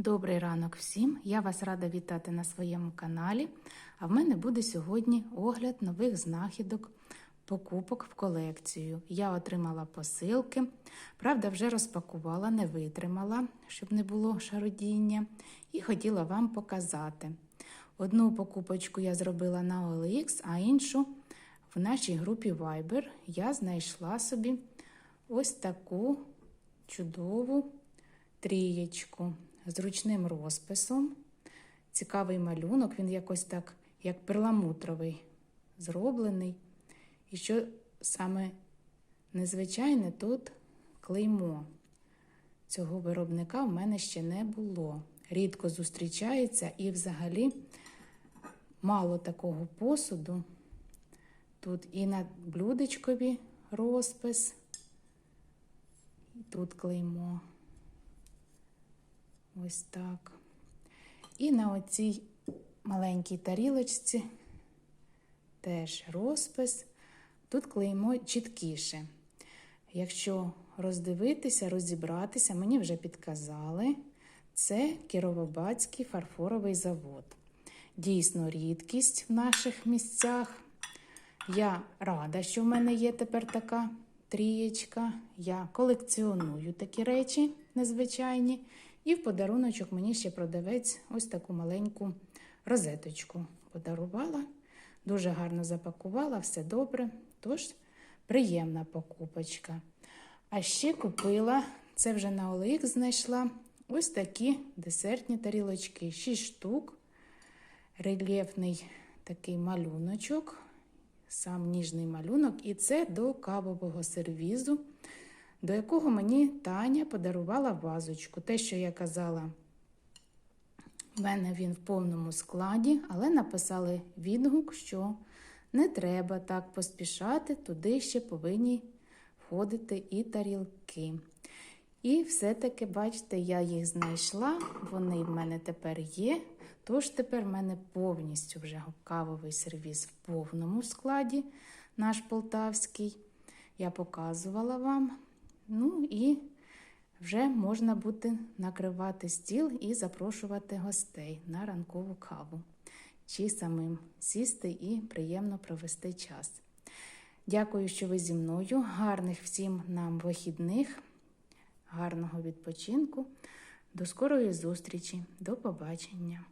Добрий ранок всім! Я вас рада вітати на своєму каналі. А в мене буде сьогодні огляд нових знахідок, покупок в колекцію. Я отримала посилки, правда, вже розпакувала, не витримала, щоб не було шародіння, і хотіла вам показати. Одну покупочку я зробила на OLX, а іншу в нашій групі Viber я знайшла собі ось таку чудову трієчку з ручним розписом. Цікавий малюнок, він якось так, як перламутровий, зроблений. І що саме незвичайне, тут клеймо. Цього виробника в мене ще не було. Рідко зустрічається і взагалі мало такого посуду. Тут і на блюдечкові розпис, і тут клеймо. Ось так. І на оцій маленькій тарілочці теж розпис. Тут клеймо чіткіше. Якщо роздивитися, розібратися, мені вже підказали, це Кіровобацький фарфоровий завод. Дійсно, рідкість в наших місцях. Я рада, що в мене є тепер така трієчка. Я колекціоную такі речі незвичайні. І в подаруночок мені ще продавець ось таку маленьку розеточку подарувала. Дуже гарно запакувала, все добре. Тож, приємна покупочка. А ще купила, це вже на OLX знайшла, ось такі десертні тарілочки. 6 штук. Рельєфний такий малюночок, сам ніжний малюнок. І це до кавового сервізу до якого мені Таня подарувала вазочку. Те, що я казала, в мене він в повному складі, але написали відгук, що не треба так поспішати, туди ще повинні входити і тарілки. І все-таки, бачите, я їх знайшла, вони в мене тепер є. Тож тепер в мене повністю вже кавовий сервіс в повному складі, наш полтавський. Я показувала вам. Ну і вже можна буде накривати стіл і запрошувати гостей на ранкову каву. Чи самим сісти і приємно провести час. Дякую, що ви зі мною. Гарних всім нам вихідних, гарного відпочинку. До скорої зустрічі, до побачення!